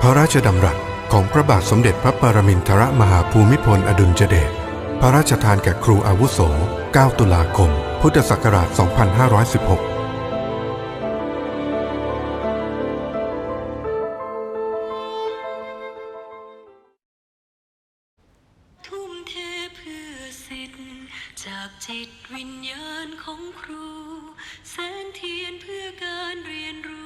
พระราชดำรัสของพระบาทสมเด็จพระปรมินทรมหาภูมิพลอดุลยเดช พระราชทานแก่ครูอาวุโส 9 ตุลาคม พุทธศักราช 2516จากจิตวิญญาณของครู แสงเทียนเพื่อการเรียนรู้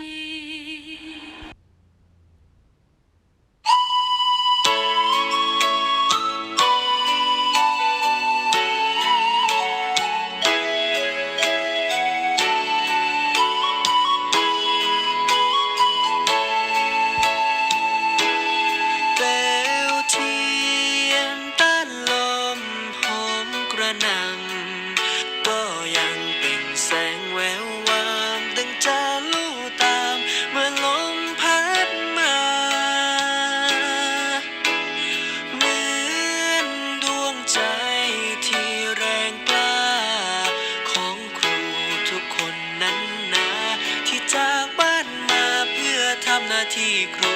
ี นำก็ยังเป็นแสงแวววามดังจะลู่ตามเมื่อลมพัดมา เหมือนดวงใจที่แรงกล้า ของครูทุกคนนั้นนะ ที่จากบ้านมาเพื่อทำหน้าที่ครู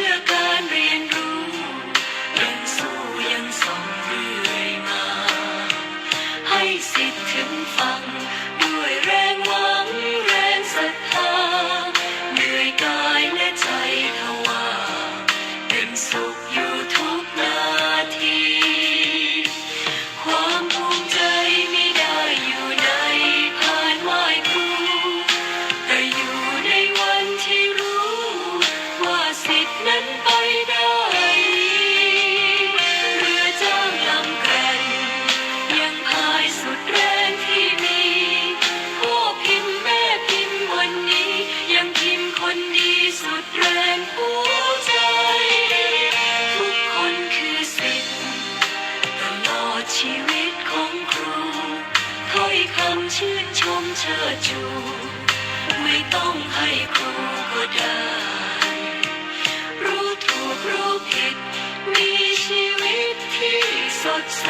อ ชู ไม่ต้องให้ครูก็ได้ รู้ถูกรู้ผิด มีชีวิตที่สดใส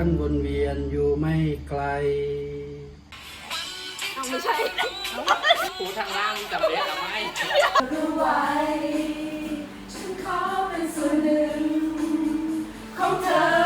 ขั้นวนเวียนอยู่ไม่ไกลไม่ใช่ครูทางล่างจับเล็บหรือไรู้ไว้ฉันขอเป็นส่วนหนึ่งของเธอ